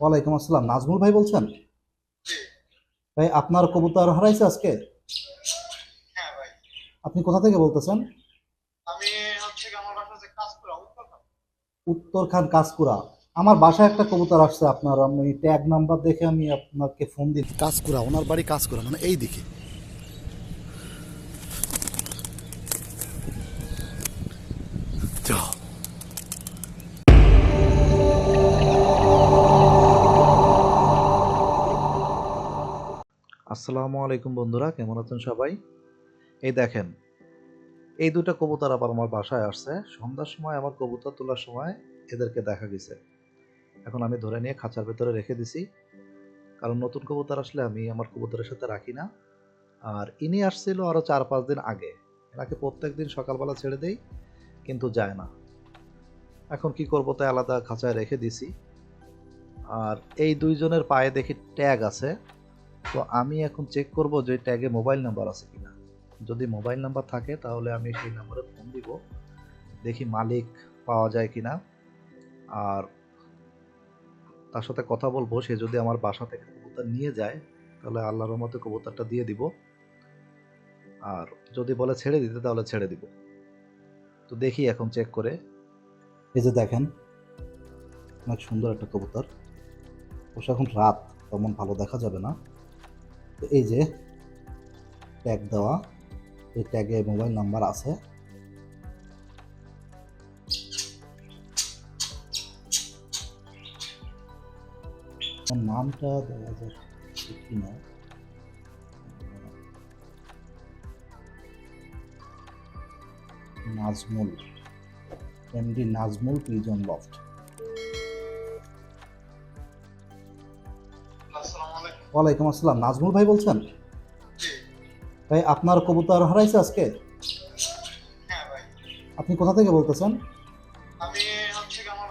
ওয়ালাইকুম আসসালাম। নাজমুল ভাই বলছেন? ভাই আপনার কবুতর হারাইছে আজকে? হ্যাঁ ভাই। আপনি কোথা থেকে বলতেছেন? আমি হচ্ছে কি আমার বাসায় একটা কবুতর আসছে আপনার আমি ট্যাগ নাম্বার দেখে আমি আপনাকে ফোন দিই কাজকুড়া ওনার বাড়ি কাজকুড়া মানে এই দিকে। আসসালামু আলাইকুম বন্ধুরা, কেমন আছেন সবাই? এই দেখেন, এই দুটা কবুতর আবার আমার বাসায় আসছে। সন্ধ্যার সময় আমার কবুতর তোলার সময় এদেরকে দেখা গেছে। এখন আমি ধরে নিয়ে খাঁচার ভেতরে রেখে দিছি। কারণ নতুন কবুতর আসলে আমি আমার কবুতরের সাথে রাখি না। আর ইনি আসছিল আরও চার পাঁচ দিন আগে। এনাকে প্রত্যেক দিন সকালবেলা ছেড়ে দেই, কিন্তু যায় না। এখন কি করব তাই আলাদা খাঁচায় রেখে দিছি। আর এই দুইজনের পায়ে দেখি ট্যাগ আছে। তো আমি এখন চেক করব যে ট্যাগে মোবাইল নাম্বার আছে কিনা। যদি মোবাইল নাম্বার থাকে, তাহলে আমি সেই নাম্বারে ফোন দিব। দেখি মালিক পাওয়া যায় কিনা। আর তার সাথে কথা বলব, সে যদি আমার বাসা থেকে কবুতর নিয়ে যায়, তাহলে আল্লাহর রহমতে কবুতরটা দিয়ে দিব। আর যদি বলে ছেড়ে দিতে, তাহলে ছেড়ে দিব। তো দেখি এখন চেক করে। এই যে দেখেন, অনেক সুন্দর একটা কবুতর। অবশ্য এখন রাত, তেমন ভালো দেখা যাবে না। এই যে ট্যাগ দেওয়া, এই ট্যাগে মোবাইল নাম্বার আছে। নামটা দেওয়া যাচ্ছে কিনা Nazmul MD Nazmul pigeon loft ওয়ালাইকুম আসসালাম। নাজমুল ভাই বলছেন? ভাই আপনার কবুতর হারাইছে আজকে? হ্যাঁ আপনি কোথা থেকে বলতেছেন? হচ্ছে কি আমার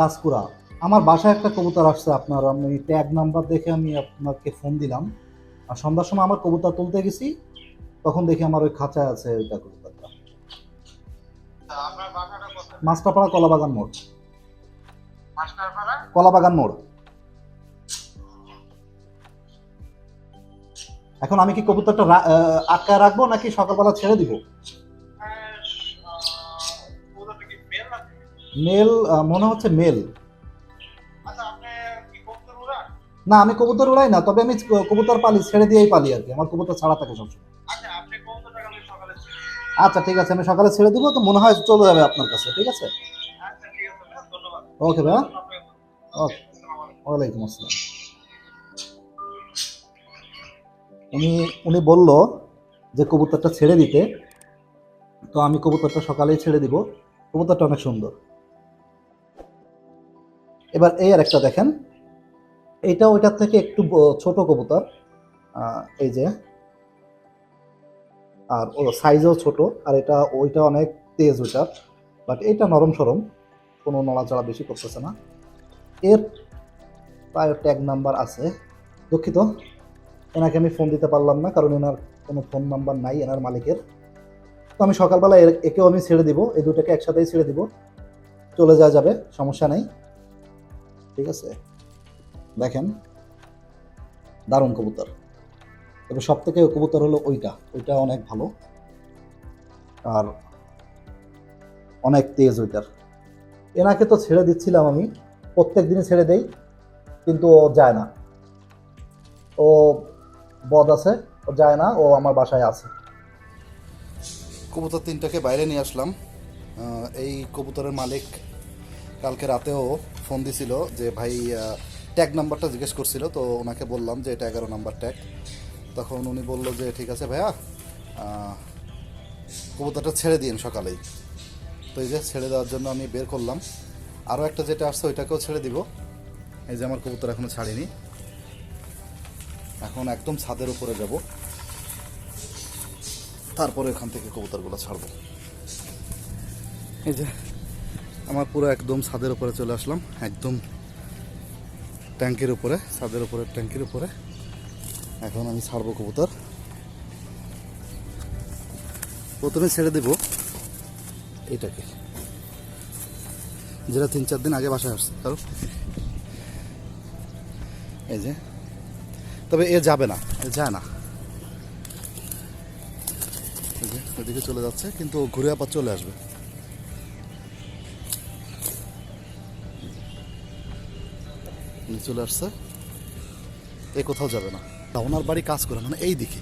কাজপুরা বাসায় একটা কবুতর আসছে আপনার আমি ট্যাগ নাম্বার দেখে আমি আপনাকে ফোন দিলাম। আর সন্ধ্যার সময় আমার কবুতর তুলতে গেছি তখন দেখি আমার ওই খাঁচায় আছে ওইটা কবুতরটা। মাস্টারপাড়া কলাবাগান মোড়। মাস্টারপাড়া কলাবাগান মোড়। এখন আমি কি কবুতরটা আটকায় রাখব নাকি সকালবেলা ছেড়ে দিব? মেল মনে হচ্ছে মেল। না আমি কবুতর উড়াই না তবে আমি কবুতর পালি ছেড়ে দিয়েই পালি আর কি। আমার কবুতর ছাড়া থাকে সবসময়। আচ্ছা ঠিক আছে আমি সকালে ছেড়ে দিব তো মনে হয় চলে যাবে আপনার কাছে ঠিক আছে? আচ্ছা ওকে ভাইয়া। ওকে ওয়ালাইকুম আসসালাম। উনি উনি বলল যে কবুতরটা ছেড়ে দিতে। তো আমি কবুতরটা সকালেই ছেড়ে দিব। কবুতরটা অনেক সুন্দর। এবার এই আর একটা দেখেন। এইটা ওইটার থেকে একটু ছোট কবুতর। এই যে। আর ও সাইজও ছোট। আর এটা, ওইটা অনেক তেজ ওইটার। বাট এইটা নরম সরম। কোনো নড়াচড়া বেশি করতেছে না। এর প্রায় ট্যাগ নাম্বার আছে। দুঃখিত। এনাকে আমি ফোন দিতে পারলাম না, কারণ এনার কোনো ফোন নাম্বার নাই, এনার মালিকের। তো আমি সকালবেলা একেও আমি ছেড়ে দিব, এই দুটাকে একসাথেই ছেড়ে দিব। চলে যাওয়া যাবে, সমস্যা নেই। ঠিক আছে? দেখেন, দারুণ কবুতর। তবে সব থেকে কবুতর হলো ওইটা ওইটা অনেক ভালো। আর অনেক তেজ ওইটার। এনাকে তো ছেড়ে দিচ্ছিলাম আমি প্রত্যেক দিনই ছেড়ে দেই, কিন্তু ও যায় না। ও বদ আছে, ও যায় না, ও আমার বাসায় আছে। কবুতর তিনটাকে বাইরে নিয়ে আসলাম। এই কবুতরের মালিক কালকে রাতেও ফোন দিছিল যে, ভাই ট্যাগ নাম্বারটা জিজ্ঞেস করছিল। তো ওনাকে বললাম যে, এটা এগারো নাম্বার ট্যাগ তখন উনি বলল যে, ঠিক আছে ভাইয়া কবুতরটা ছেড়ে দিন সকালেই। তো এই যে ছেড়ে দেওয়ার জন্য আমি বের করলাম। আরও একটা যেটা আসছে, ওইটাকেও ছেড়ে দিব। এই যে আমার কবুতর এখনও ছাড়িনি। এখন একদম ছাদের উপরে যাব। তারপরে ওখান থেকে কবুতরগুলো ছাড়বো। এই যে, আমার পুরো একদম ছাদের উপরে চলে আসলাম। একদম ট্যাঙ্কের উপরে, ছাদের উপরে, ট্যাঙ্কের উপরে। এখন আমি ছাড়বো কবুতর। প্রথমে ছেড়ে দেব এটাকে। যেটা তিন চার দিন আগে বাসায় আসছে। কারণ এই যে তবে এ যাবে না, এ যায় না। ওইদিকে চলে যাচ্ছে, কিন্তু ঘুরে আবার চলে আসবে। চলে আসছে। এ কোথাও যাবে না। তা ওনার বাড়ি কাজ করে মানে এই দিকে।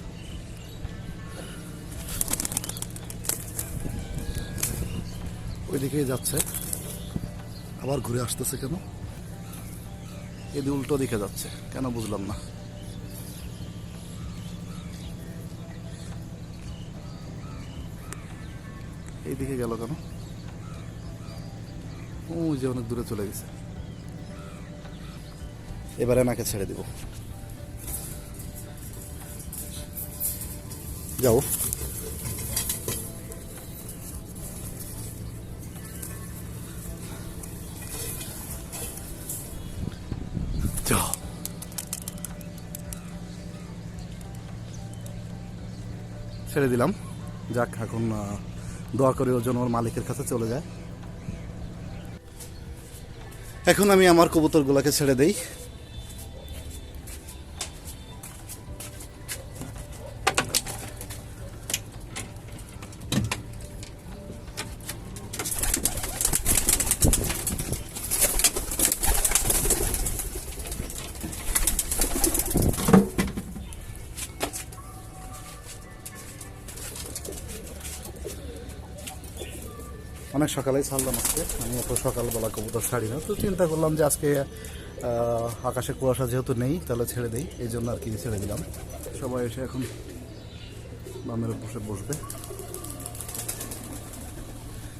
ওইদিকেই যাচ্ছে। আবার ঘুরে আসতেছে কেন? এদি উল্টো দিকে যাচ্ছে। কেন বুঝলাম না। এইদিকে গেল কেন? ওই যে অনেক দূরে চলে গেছে। এবারে নাকে ছেড়ে দিব। যাও। ছেড়ে দিলাম। যাক, এখন দোয়া করে ওর জন্য ওর মালিকের কাছে চলে যায়। এখন আমি আমার কবুতরগুলোকে ছেড়ে দেই। অনেক সকালেই ছাড়লাম আজকে। আমি এত সকালবেলা কবুতর ছাড়ি না। তো চিন্তা করলাম যে আজকে আকাশে কুয়াশা যেহেতু নেই, তাহলে ছেড়ে দেই। এই জন্য আর কি ছেড়ে দিলাম। সবাই এসে এখন বামের বসে বসবে।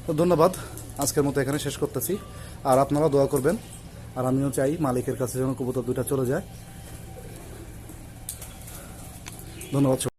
তো ধন্যবাদ। আজকের মতো এখানে শেষ করতেছি। আর আপনারা দোয়া করবেন। আর আমিও চাই মালিকের কাছে যেন কবুতর দুইটা চলে যায়। ধন্যবাদ